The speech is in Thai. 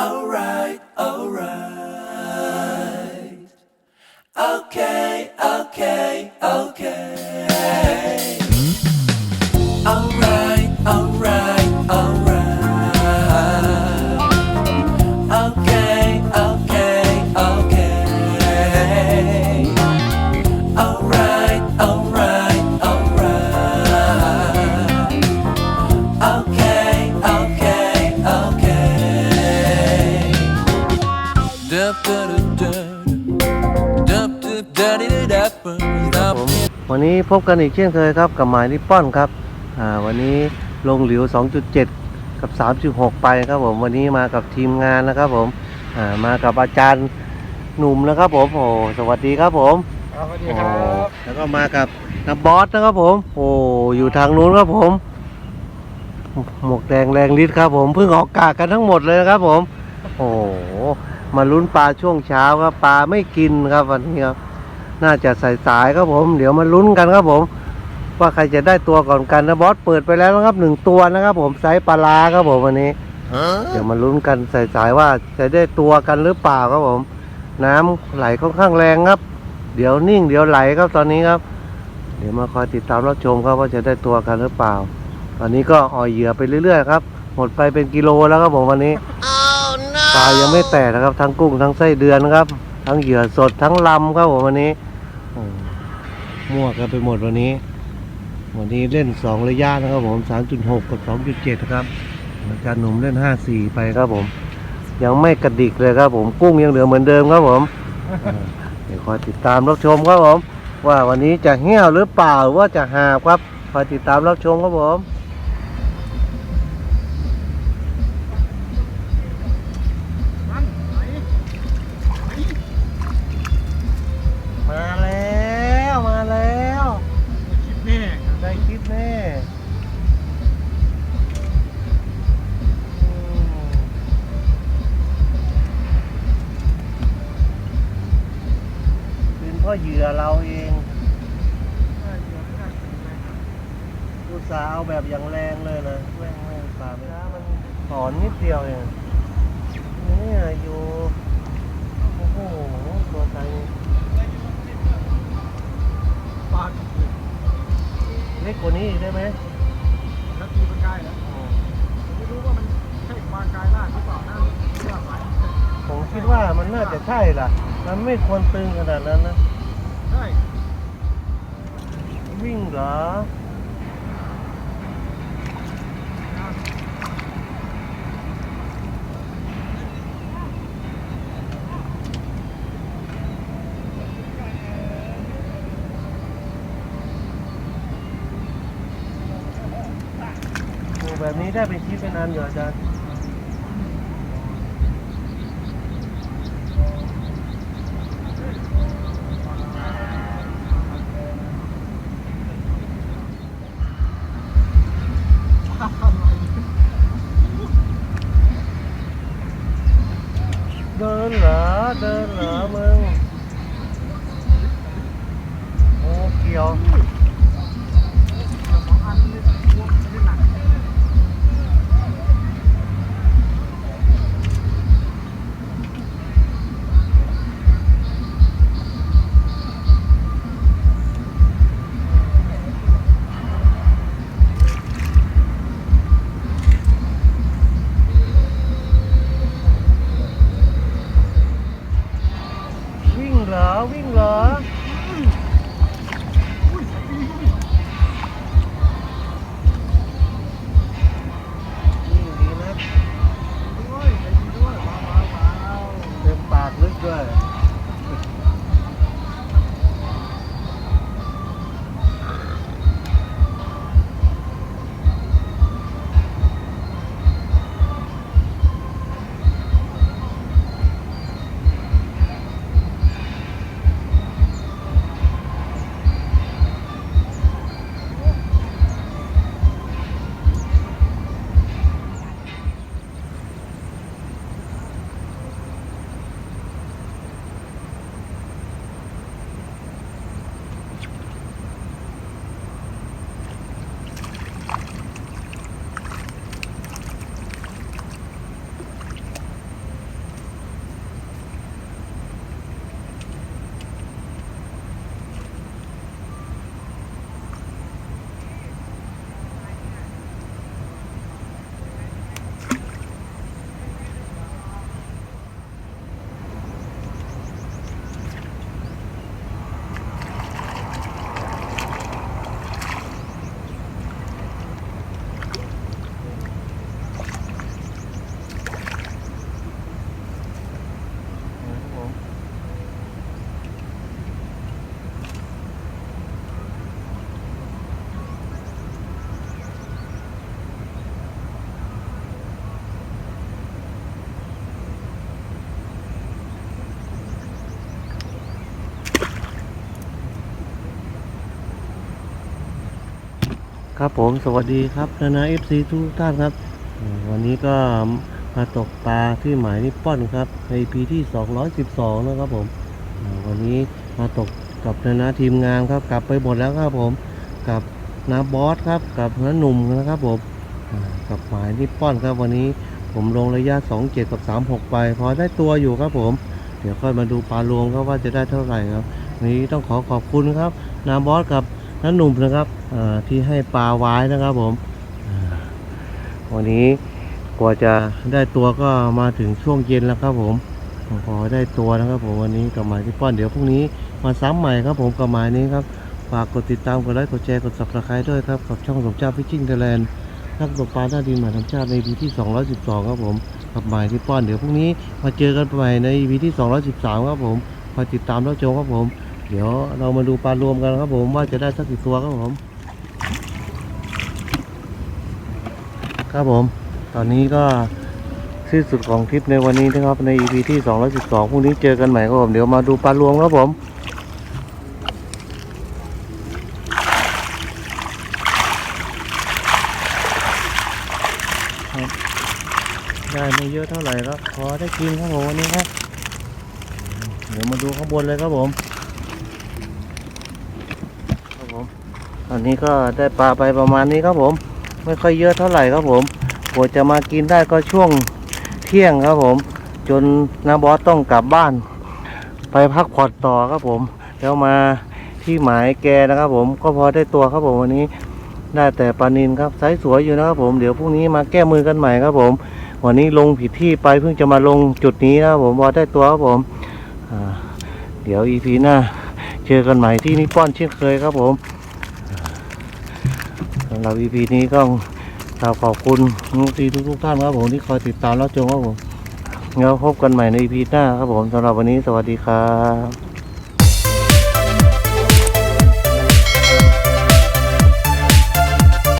Oh. ครับ dup. ผมวันนี้พบกันอีกเช่นเคยครับกับหมายนิปปอนครับอ่าวันนี้ลงหลิว2.7 กับ 3.6 ไปครับผมวันนี้มากับทีมงานนะครับผมอ่ามากับอาจารย์หนุ่มนะครับผมโอ้สวัสดีครับผมครับสวัสดีโอ้ครับ แล้วก็มากับนับบอสนะครับผม โอ้อยู่ทางนู้นครับผม หมวกแดงแรงฤทธิ์ครับผมเพิ่งออกกากกันทั้งหมดเลยนะครับผม โอ้มาลุ้นปลาช่วงเช้าครับปลาไม่กินครับวันนี้ครับ น่าจะสายๆครับผม เดี๋ยวมาลุ้นกันครับผม ว่าใครจะได้ตัวก่อนกันนะบอสเปิดไปแล้วนะครับหนึ่งตัวนะครับ ผมไซส์ปลาลาครับผมวันนี้เดี๋ยวมาลุ้นกันสายๆว่าจะได้ตัวกันหรือเปล่าครับผม น้ำไหลค่อนข้างแรงครับ เดี๋ยวนิ่งเดี๋ยวไหลครับตอนนี้ครับ เดี๋ยวมาคอยติดตามรับชมครับว่าจะได้ตัวกันหรือเปล่าตอนนี้ก็อ่อยเหยื่อไปเรื่อยๆครับ หมดไปเป็นกิโลแล้วครับผมวันนี้ ปลายังไม่แตกนะครับ ทั้งกุ้งทั้งไส้เดือนครับ ทั้งเหยื่อสดทั้งลำครับผมวันนี้มั่วกันไปหมดวันนี้ วันนี้เล่นสองระยะนะครับผม 3.6 กับ 2.7 นะครับอาจารย์หนุ่มเล่น 5.4 ไปครับผม ยังไม่กระดิกเลยครับผมกุ้งยังเหลือเหมือนเดิมครับผมอ่าเดี๋ยวคอยติดตามรับชมครับผม ว่าวันนี้จะเหี้ยวหรือเปล่าหรือว่าจะหาครับคอยติดตามรับชมครับผม เป็นเพ่อเหยื่อเราเองได้เดี๋ยวได้กินเลยครับอุตส่าห์เอาแบบอย่างแรงเลยนะแม่งแม่งปลาไปนะมันถอนนิดเดียวเองเนี่ยอยู่โอ้โหตัวไทยปลาดีเล็กกว่านี้อีกได้ไหมแล้วตีมันกายแล้วไม่รู้ว่ามันใช่ปลากายล่างหรือเปล่านะเรื่องสายผมคิดว่ามันน่าจะใช่ล่ะ มันไม่ควรตึงขนาดนั้นนะ ใช่วิ่งเหรอแบบนี้ได้เป็นคลิปเป็นอันอยู่อาจารย์ ครับผมสวัสดีครับนานาเอฟซีทุกท่านครับ วันนี้ก็มาตกปลาที่หมายนิปปอนครับ ในปีที่ 212 นะครับผม วันนี้มาตกกับนานาทีมงานครับ กลับไปหมดแล้วครับผม กับนาบอสครับ กับน้าหนุ่มนะครับผม กับหมายนิปปอนครับ วันนี้ผมลงระยะ 27 กับ 36 ไป พอได้ตัวอยู่ครับผม เดี๋ยวค่อยมาดูปลารวมครับว่าจะได้เท่าไหร่ครับวันนี้ต้องขอขอบคุณครับ นาบอสกับ น้าหนุ่มนะครับที่ให้ปลาไว้นะครับผมวันนี้กว่าจะได้ตัวก็มาถึงช่วงเย็นแล้วครับผมพอได้ตัวนะครับผมวันนี้กับหมายที่ป้อนเดี๋ยวพรุ่งนี้มาซ้ำใหม่ครับผมกับหมายนี้ครับฝากกดติดตามกดไลค์กดแชร์กด subscribe ด้วยครับกับช่องสมเจ้าฟิชชิ่งไทยแลนด์นักตกปลาหน้าดินหมายธรรมชาติใน EP ที่ 212 ครับผมกับหมายที่ป้อนเดี๋ยวพรุ่งนี้มาเจอกันใหม่ใน EP ที่ 213 ครับผมคอยติดตามแล้วชมครับผม เดี๋ยวเรามาดูปลารวมกันครับผมว่าจะได้สักกี่ตัวครับผม ครับผม ตอนนี้ก็สิ้นสุดของทริปในวันนี้นะครับ ใน EP ที่ 212พรุ่งนี้เจอกันใหม่ครับผม เดี๋ยวมาดูปลารวมครับผมได้ไม่เยอะเท่าไหร่ครับพอได้กินครับผมวันนี้ครับ เดี๋ยวมาดูข้างบนเลยครับผม ครับผม ตอนนี้ก็ได้ปลาไปประมาณนี้ครับผม ไม่ค่อยเยอะเท่าไหร่ครับผมกว่าจะมากินได้ก็ช่วงเที่ยงครับผม จนนาบอสต้องกลับบ้าน ไปพักผ่อนต่อครับผม แล้วมาที่หมายแกนะครับผม ก็พอได้ตัวครับผมวันนี้ ได้แต่ปลานินครับไซส์สวยอยู่นะครับผมเดี๋ยวพรุ่งนี้มาแก้มือกันใหม่ครับผม วันนี้ลงผิดที่ไปเพิ่งจะมาลงจุดนี้นะครับผมพอได้ตัวครับผมเดี๋ยวอีพีหน้าเจอกันใหม่ที่นิปปอนเช่นเคยครับผมำหรับ EP นี้ก็กราบขอบคุณทีทุกทุกๆท่านครับผมที่คอยติดตามรับชมครับผมแล้วพบกันใหม่ใน EP หน้าครับผมสำหรับวันนี้สวัสดีครับ